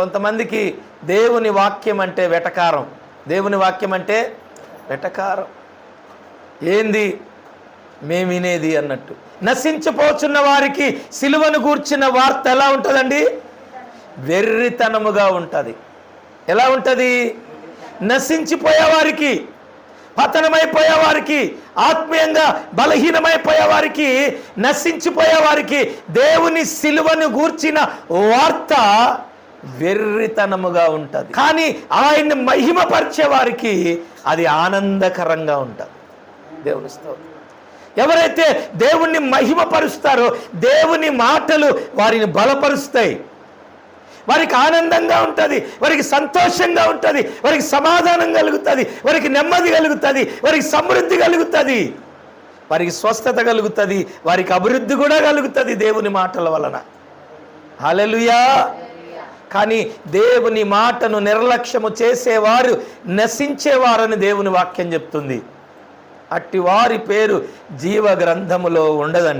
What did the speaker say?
కొంతమందికి దేవుని వాక్యం అంటే వెటకారం. దేవుని వాక్యం అంటే వెటకారం. ఏంది? మేము వినేది అన్నట్టు. నశించిపోచున్న వారికి సిలువను గూర్చిన వార్త ఎలా ఉంటుందండి? వెర్రితనముగా ఉంటుంది. ఎలా ఉంటుంది? నశించిపోయేవారికి పతనమైపోయేవారికి ఆత్మీయంగా బలహీనమైపోయేవారికి నశించిపోయేవారికి దేవుని సిలువను గూర్చిన వార్త వెర్రితనముగా ఉంటుంది. కానీ ఆయన్ని మహిమపరిచే వారికి అది ఆనందకరంగా ఉంటుంది. దేవుని స్తోత్రం. ఎవరైతే దేవుణ్ణి మహిమపరుస్తారో దేవుని మాటలు వారిని బలపరుస్తాయి. వారికి ఆనందంగా ఉంటుంది వారికి సంతోషంగా ఉంటుంది వారికి సమాధానం కలుగుతుంది వారికి నెమ్మది కలుగుతుంది వారికి సమృద్ధి కలుగుతుంది. వారికి స్వస్థత కలుగుతుంది వారికి అభివృద్ధి కూడా కలుగుతుంది దేవుని మాటల వలన. హల్లెలూయా! కానీ దేవుని మాటను నిర్లక్ష్యము చేసేవారు నశించేవారని దేవుని వాక్యం చెప్తుంది. అట్టి వారి పేరు జీవ గ్రంథములో ఉండదండి.